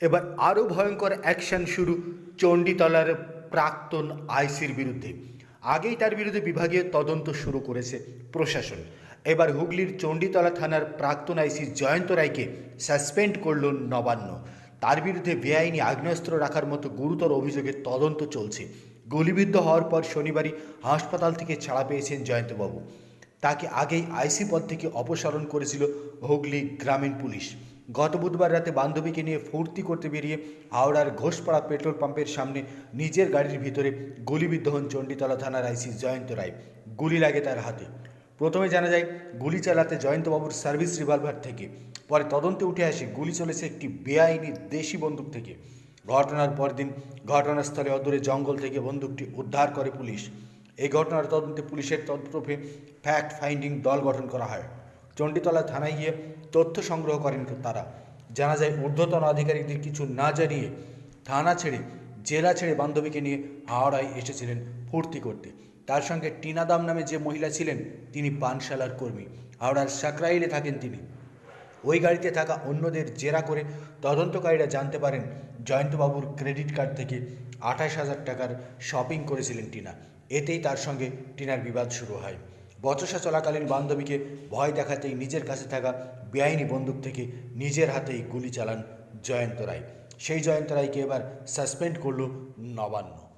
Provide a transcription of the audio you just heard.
এবার আরও ভয়ঙ্কর অ্যাকশন শুরু চণ্ডীতলার প্রাক্তন আইসির বিরুদ্ধে। আগেই তার বিরুদ্ধে বিভাগীয় তদন্ত শুরু করেছে প্রশাসন। এবার হুগলির চণ্ডীতলা থানার প্রাক্তন আইসি জয়ন্ত রায়কে সাসপেন্ড করল নবান্ন। তার বিরুদ্ধে বেআইনি আগ্নেয়াস্ত্র রাখার মতো গুরুতর অভিযোগে তদন্ত চলছে। গুলিবিদ্ধ হওয়ার পর শনিবারই হাসপাতাল থেকে ছাড়া পেয়েছেন জয়ন্তবাবু। তাকে আগেই আইসি পদ থেকে অপসারণ করেছিল হুগলি গ্রামীণ পুলিশ। গত বুধবার রাতে বান্ধবীকে নিয়ে ফুর্তি করতে বেরিয়ে হাওড়ার ঘোষপাড়া পেট্রোল পাম্পের সামনে নিজের গাড়ির ভিতরে গুলিবিদ্ধ হন চণ্ডীতলা থানার আইসি জয়ন্ত রায়। গুলি লাগে তার হাতে। প্রথমে জানা যায়, গুলি চালাতে জয়ন্তবাবুর সার্ভিস রিভলভার থেকে। পরে তদন্তে উঠে আসে, গুলি চলেছে একটি বেআইনি দেশি বন্দুক থেকে। ঘটনার পরদিন ঘটনাস্থলে অদূরে জঙ্গল থেকে বন্দুকটি উদ্ধার করে পুলিশ। এই ঘটনার তদন্তে পুলিশের তরফে ফ্যাক্ট ফাইন্ডিং দল গঠন করা হয়। চণ্ডীতলা থানায় গিয়ে তথ্য সংগ্রহ করেন তারা। জানা যায়, ঊর্ধ্বতন আধিকারিকদের কিছু না জানিয়ে থানা ছেড়ে, জেলা ছেড়ে বান্ধবীকে নিয়ে হাওড়ায় এসেছিলেন ফুর্তি করতে। তার সঙ্গে টিনাদাম নামে যে মহিলা ছিলেন, তিনি পানশালার কর্মী। হাওড়ার সাকরাইলে থাকেন তিনি। ওই গাড়িতে থাকা অন্যদের জেরা করে তদন্তকারীরা জানতে পারেন, জয়ন্তবাবুর ক্রেডিট কার্ড থেকে আঠাশ হাজার টাকার শপিং করেছিলেন টিনা। এতেই তার সঙ্গে টিনার বিবাদ শুরু হয়। বচসা চলাকালীন বান্ধবীকে ভয় দেখাতেই নিজের কাছে থাকা বেআইনি বন্দুক থেকে নিজের হাতেই গুলি চালান জয়ন্ত রায়। সেই জয়ন্ত রায়কে এবার সাসপেন্ড করল নবান্ন।